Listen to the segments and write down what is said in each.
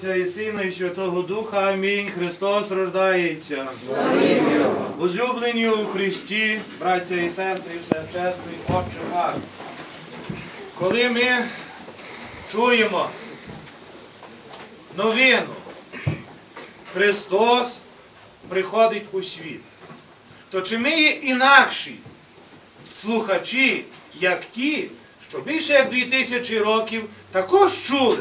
Отця і Сина, і Святого Духа. Амінь. Христос рождається. Возлюблені у Христі, браття і сестри, всечесний Отче Пак. Коли ми чуємо новину, Христос приходить у світ, то чи ми є інакші слухачі, як ті, що більше як дві тисячі років також чули,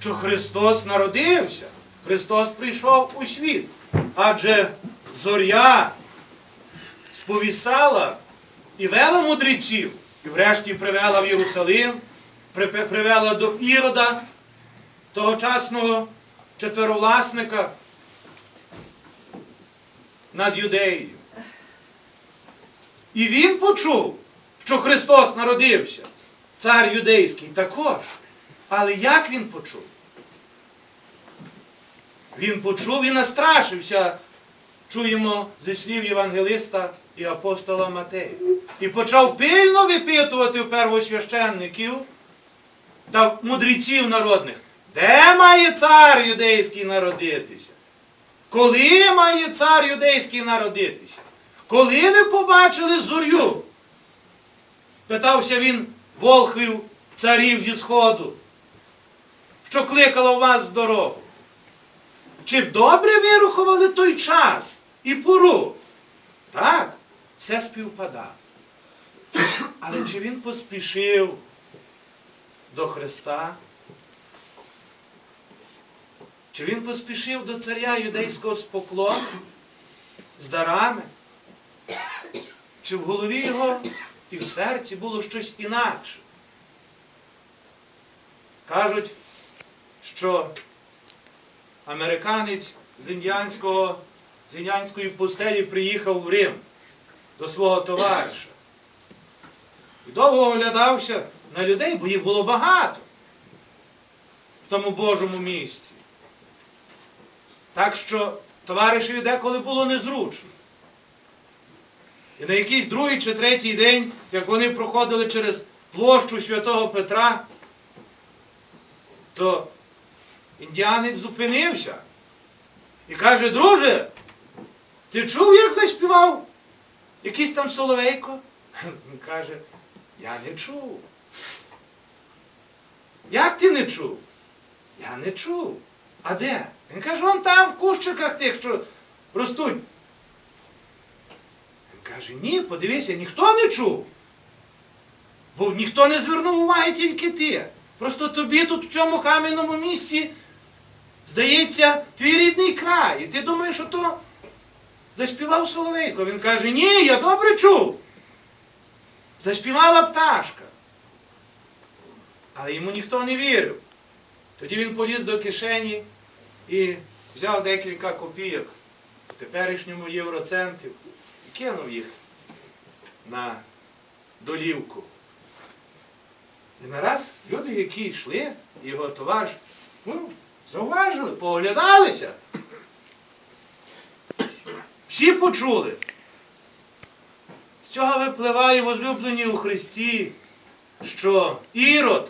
що Христос народився, Христос прийшов у світ. Адже зоря сповісала і вела мудреців, і врешті привела в Єрусалим, привела до Ірода, тогочасного четверовласника над Юдеєю. І він почув, що Христос народився, цар юдейський також. Але як він почув? Він почув і настрашився, чуємо зі слів Євангелиста і апостола Матея. І почав пильно випитувати у первосвященників та мудреців народних, де має цар юдейський народитися? Коли має цар юдейський народитися? Коли ви побачили зорю? Питався він волхвів царів зі сходу, що кликала вас в дорогу. Чи добре вирахували той час і пору? Так, все співпадало. Але чи він поспішив до Христа? Чи він поспішив до царя юдейського з поклоном, з дарами? Чи в голові його і в серці було щось інакше? Кажуть, що американець з індіанського, з індіанської пустелі приїхав в Рим до свого товариша. І довго оглядався на людей, бо їх було багато в тому Божому місці. Так що товаришеві деколи було незручно. І на якийсь другий чи третій день, як вони проходили через площу святого Петра, то індіанець зупинився і каже, друже, ти чув, як заспівав якийсь там соловейко? Він каже, я не чув. Як ти не чув? Я не чув. А де? Він каже, вон там в кущиках тих, що ростуть. Він каже, ні, подивися, ніхто не чув. Бо ніхто не звернув уваги тільки ти. Просто тобі тут в цьому кам'яному місці здається твій рідний край. І ти думаєш, що то заспівав Соловейко. Він каже, ні, я добре чув. Заспівала пташка. Але йому ніхто не вірив. Тоді він поліз до кишені і взяв декілька копійок в теперішньому євроцентів і кинув їх на долівку. І нараз люди, які йшли, його товариш, ну, зауважили, пооглядалися. Всі почули. З цього випливає возлюблені у Христі, що Ірод,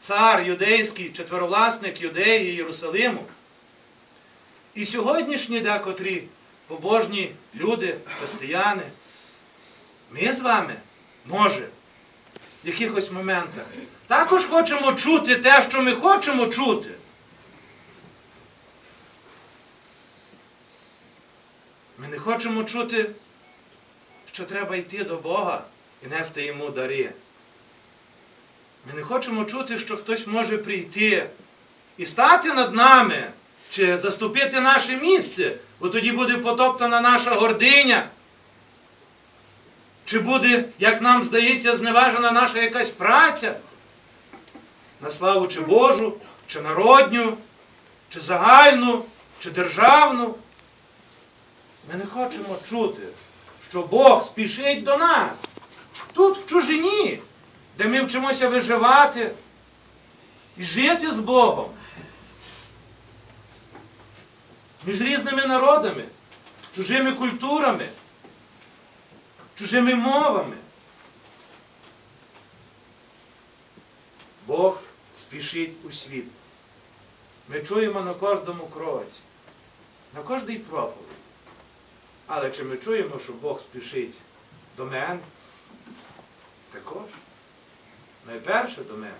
цар юдейський, четверовласник Юдеї Єрусалиму, і сьогоднішні декотрі побожні люди, християни, ми з вами, може, в якихось моментах також хочемо чути те, що ми хочемо чути. Ми не хочемо чути, що треба йти до Бога і нести йому дари. Ми не хочемо чути, що хтось може прийти і стати над нами, чи заступити наше місце, бо тоді буде потоптана наша гординя. Чи буде, як нам здається, зневажена наша якась праця на славу чи Божу, чи народню, чи загальну, чи державну. Ми не хочемо чути, що Бог спішить до нас. Тут, в чужині, де ми вчимося виживати і жити з Богом. Між різними народами, чужими культурами, чужими мовами. Бог спішить. у світ. Ми чуємо на кожному кроці, на кожній проповіді. Але чи ми чуємо, що Бог спішить до мене? Також. Найперше до мене.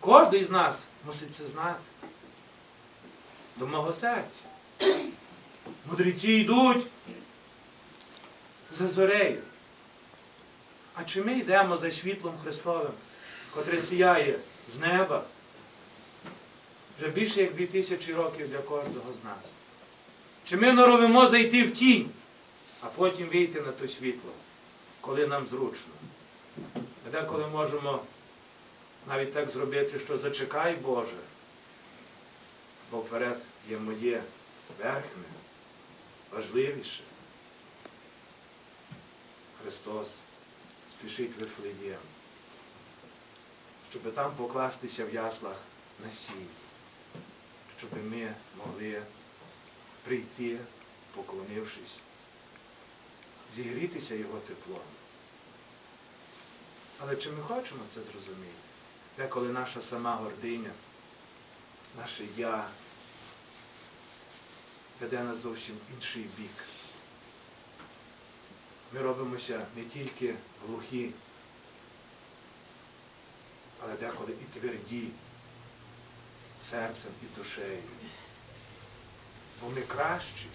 Кожен з нас мусить це знати. До мого серця. Мудреці йдуть за зорею. А чи ми йдемо за світлом Христовим, котре сіяє з неба вже більше як дві тисячі років для кожного з нас? Чи ми норовимо зайти в тінь, а потім вийти на то світло, коли нам зручно? Ми деколи можемо навіть так зробити, що зачекай Боже, бо вперед є моє верхне, важливіше. Христос спішить в Вифлеєм, щоб там покластися в яслах на сіль, щоб ми могли прийти, поклонившись, зігрітися Його теплом. Але чи ми хочемо це зрозуміти? Деколи наша сама гординя, наше я веде нас зовсім інший бік. Ми робимося не тільки глухі, але деколи і тверді серцем і душею. Бо ми кращі,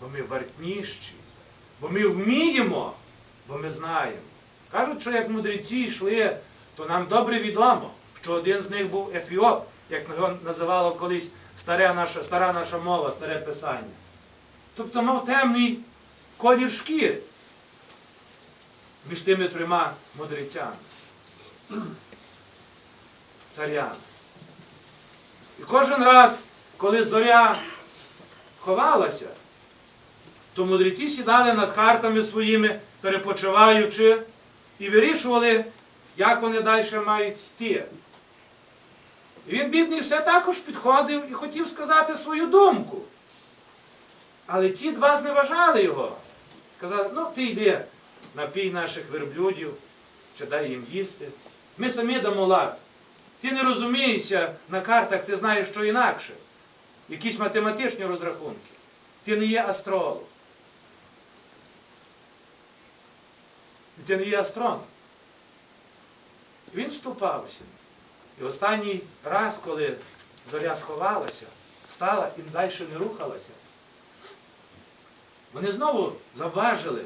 бо ми вартніші, бо ми вміємо, бо ми знаємо. Кажуть, що як мудреці йшли, то нам добре відомо, що один з них був Ефіоп, як його називало колись стара наша, стара наша мова, старе писання. Тобто мав темний колір шкіри між тими трьома мудрецями, царями. І кожен раз, коли зоря ховалася, то мудреці сідали над картами своїми, перепочиваючи, і вирішували, як вони далі мають йти. І він, бідний, все також підходив і хотів сказати свою думку. Але ті два зневажали його. Казали, ну ти йди, напій наших верблюдів, чи дай їм їсти. Ми самі дамо лад. Ти не розумієшся на картах, ти знаєш, що інакше. Якісь математичні розрахунки. Ти не є астролог. Ти не є астроном. Він вступався. І останній раз, коли зоря сховалася, стала і далі не рухалася, вони знову заважили,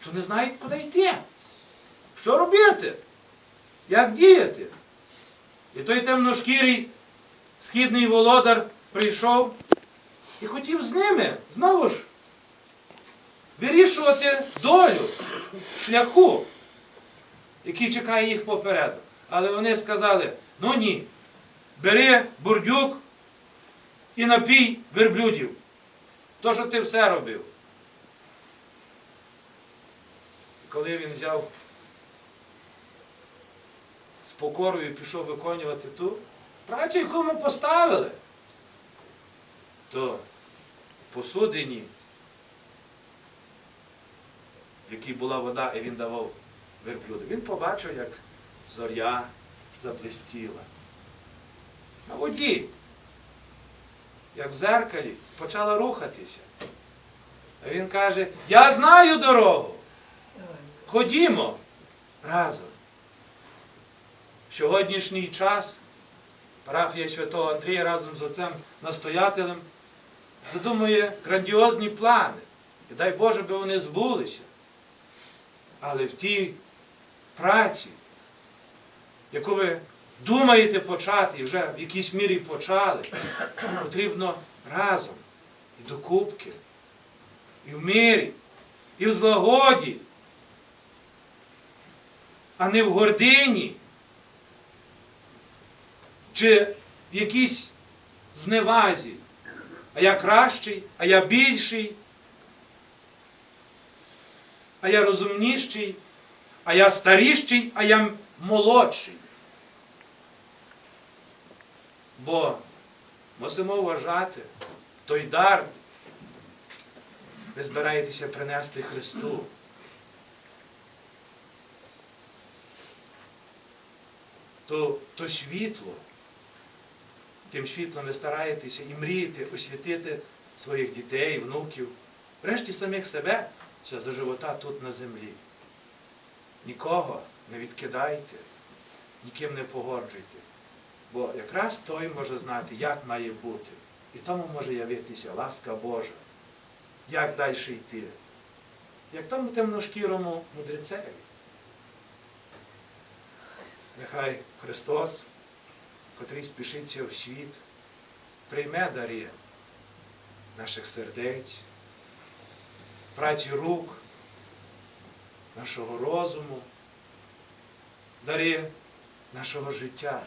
що не знають, куди йти. Що робити? Як діяти? І той темношкірий східний володар прийшов і хотів з ними знову ж вирішувати долю шляху, який чекає їх попереду. Але вони сказали, ну ні, бери бурдюк і напій верблюдів. То, що ти все робив. І коли він взяв з покорою і пішов виконувати ту працю, яку йому поставили, то посудині, в якій була вода, і він давав верблюду, він побачив, як зоря заблистіла. На воді, як в зеркалі, почала рухатися. А він каже, я знаю дорогу. Ходімо разом. В сьогоднішній час парафія святого Андрія разом з отцем настоятелем задумує грандіозні плани. І дай Боже, би вони збулися. Але в тій праці, яку ви думаєте почати, і вже в якійсь мірі почали, потрібно разом і докупки, і в мирі, і в злагоді, а не в гордині, чи в якійсь зневазі. А я кращий, а я більший, а я розумніший, а я старіший, а я молодший. Бо мусимо вважати той дар, ви збираєтеся принести Христу. То, то світло, тим світлом ви стараєтеся і мрієте освітити своїх дітей, внуків, врешті самих себе ще за живота тут на землі. Нікого не відкидайте, ніким не погоджуйте. Бо якраз той може знати, як має бути. І тому може явитися ласка Божа. Як далі йти? Як тому темношкірому мудрецеві. Нехай Христос, котрий спішиться в світ, прийме дари наших сердець, праці рук, нашого розуму, дари нашого життя,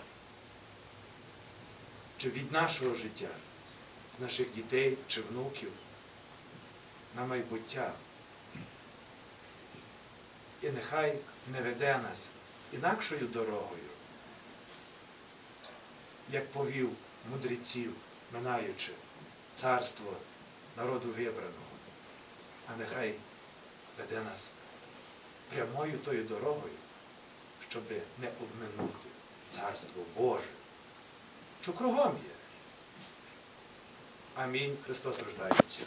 чи від нашого життя, з наших дітей чи внуків на майбуття. І нехай не веде нас інакшою дорогою, як повів мудреців, минаючи царство народу вибраного, а нехай веде нас прямою тою дорогою, щоб не обминути царство Боже, що кругом є. Амінь. Христос рождається.